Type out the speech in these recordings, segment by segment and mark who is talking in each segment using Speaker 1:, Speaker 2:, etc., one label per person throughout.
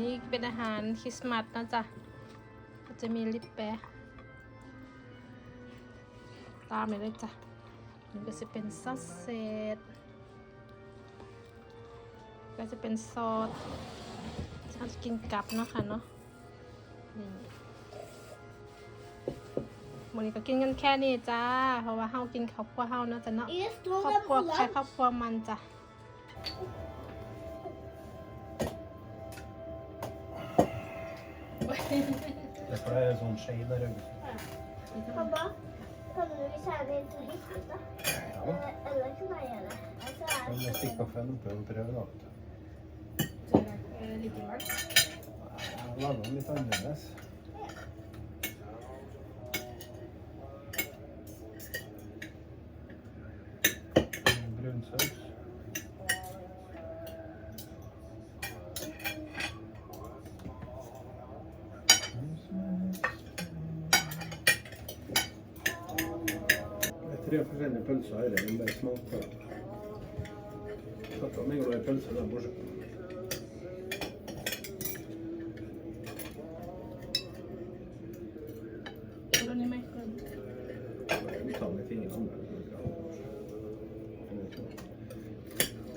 Speaker 1: นี้เป็นอาหารคริสต์มาสนะจ๊ะก็จะมีลิปแปะตามเลยเลยจ้ะมันก็จะเป็นซอสเซตก็จะเป็นซอสฉันจะกินกับเนาะค่ะเนาะนี่วันนี้ก็กินกันแค่นี้จ้า เพราะว่าเฮากินครอบครัวเฮาเนาะจ้ะเนาะ
Speaker 2: Eerst
Speaker 1: ครอบครัว
Speaker 2: nog
Speaker 1: ใคร
Speaker 2: een
Speaker 1: ครอบครัวมันจ้ะ
Speaker 3: Det er det er sånn skje der ute.
Speaker 2: Pappa, kan du skjære litt ut, da?
Speaker 3: Ja.
Speaker 2: Eh, eller kan jeg gjøre det? Altså,
Speaker 3: er det Stikk på fem, prøv, prøv, da.
Speaker 1: Liker du den?
Speaker 3: Jeg lager den litt annerledes. tre forskjellige pølser her. Den bare smaker. Satt meg og ei pølse der borte.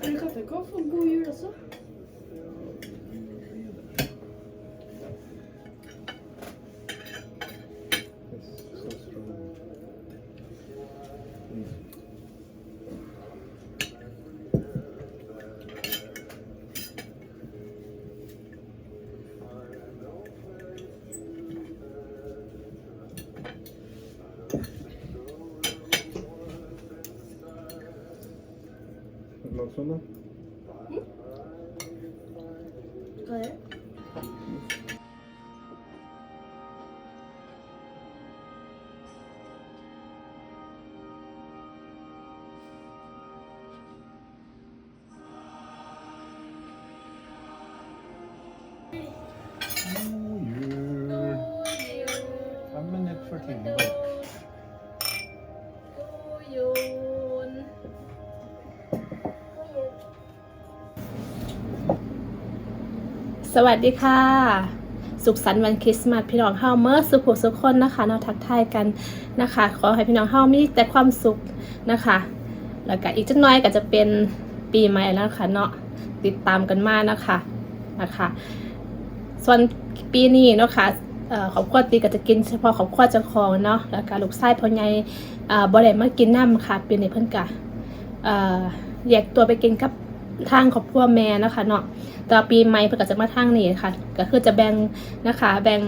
Speaker 4: Men katter kan få god jul også.
Speaker 3: Ondan sonra? Hı?
Speaker 4: Hayır. Happy New
Speaker 3: Year. I'm in it for
Speaker 2: TV.
Speaker 1: สวัสดีค่ะ สุขสันต์วันคริสต์มาสพี่น้องเฮาเมื่อสุขสุขคนนะคะเราทักทายกันนะคะ ขอให้พี่น้องเฮามีแต่ความสุขนะคะ แล้วก็อีกจักหน้อยก็จะเป็นปีใหม่แล้วค่ะเนาะติดตามกันมานะคะนะคะส่วนปีนี้เนาะค่ะเอ่อครอบครัวตีก็จะกินเฉพาะครอบครัวเจ้าของเนาะแล้วก็ลูกชายพ่อใหญ่บ่ได้มากินน้ำค่ะปีนี้เพิ่นก็เอ่อแยกตัวไปกินกับ ทางครอบครัวแม่นะคะเนาะแต่ปีใหม่เพิ่นก็จะมาทางนี้ค่ะ ก็คือจะแบ่งนะคะ แบ่ง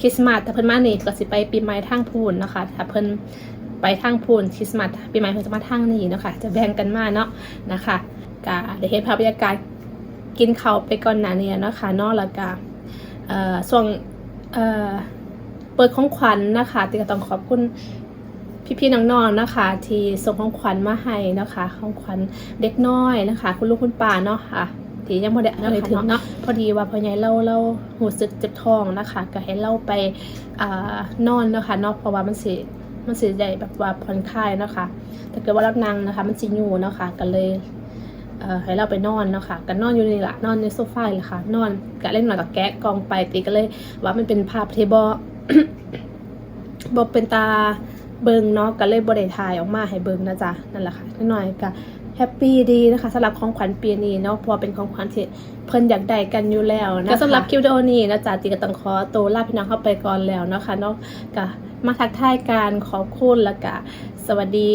Speaker 1: คริสต์มาสถ้าเพิ่นมานี่ก็สิไปปีใหม่ทางพูนนะคะถ้าเพิ่นไปทางพูนคริสต์มาสปีใหม่เพิ่นจะมาทางนี้เนาะคะจะแบ่งกันมาเนาะนะคะก็ได้เห็นภาพบรรยากาศกินข้าวไปก่อนหน้านี้เนาะค่ะเนาะแล้วก็เอ่อช่วงเอ่อเปิดของขวัญนะคะติก็ต้องขอบคุณ พี่ๆน้องๆนะคะ ที่ส่งของขวัญมาให้นะคะของขวัญเด็กน้อยนะคะ คุณลูกคุณป้าเนาะค่ะที่ยังไม่ได้อะไรถึงเนาะพอดีว่าพ่อใหญ่เราเราหูสึกเจ็บท้องนะคะ ก็ให้เราไปอ่านอนเนาะคะเนาะเพราะว่ามันสิมันสิได้แบบว่าผ่อนคลายเนาะคะถ้าเกิดว่ารับนางนะคะ มันสิอยู่เนาะคะก็เลยเอ่อให้เราไปนอนเนาะคะก็นอนอยู่นี่แหละนอนในโซฟาเลยค่ะ นอนก็เล่นหน่อยกับแกะกองไปตีก็เลย ว่ามันเป็นภาพที่บบอเป็นตา เบิงเนาะก็เลยบได้ถ่ายออกมาให้เบิงนะจ๊ะนั่นแหละค่ะนิดหน่อยก็แฮปปี้ดีนะคะสำหรับของขวัญปีนี้เนาะพราะว่าเป็นของขวัญที่เพิ่นอยากได้กันอยู่แล้วนะคะก็สำหรับคลิปวิดีโอนี้นะจ๊ะตีก็ต้องขอตัวลาพี่น้องเข้าไปก่อนแล้วนะคะเนาะก็มาทักทายกันขอบคุณแล้วก็สวัสดี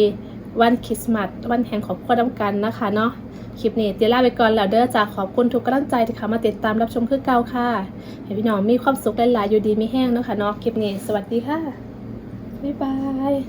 Speaker 1: วันคริสต์มาสวันแห่งครอบครัวน้ำกันนะคะเนาะคลิปนี้ตีลาไปก่อนแล้วเด้อจ้าขอบคุณทุกกำลังใจที่เข้ามาติดตามรับชมคือเก่าค่ะให้พี่น้องมีความสุขหลายๆอยู่ดีมีแห้งนะคะเนาะคลิปนี้สวัสดีค่ะ บ๊ายบาย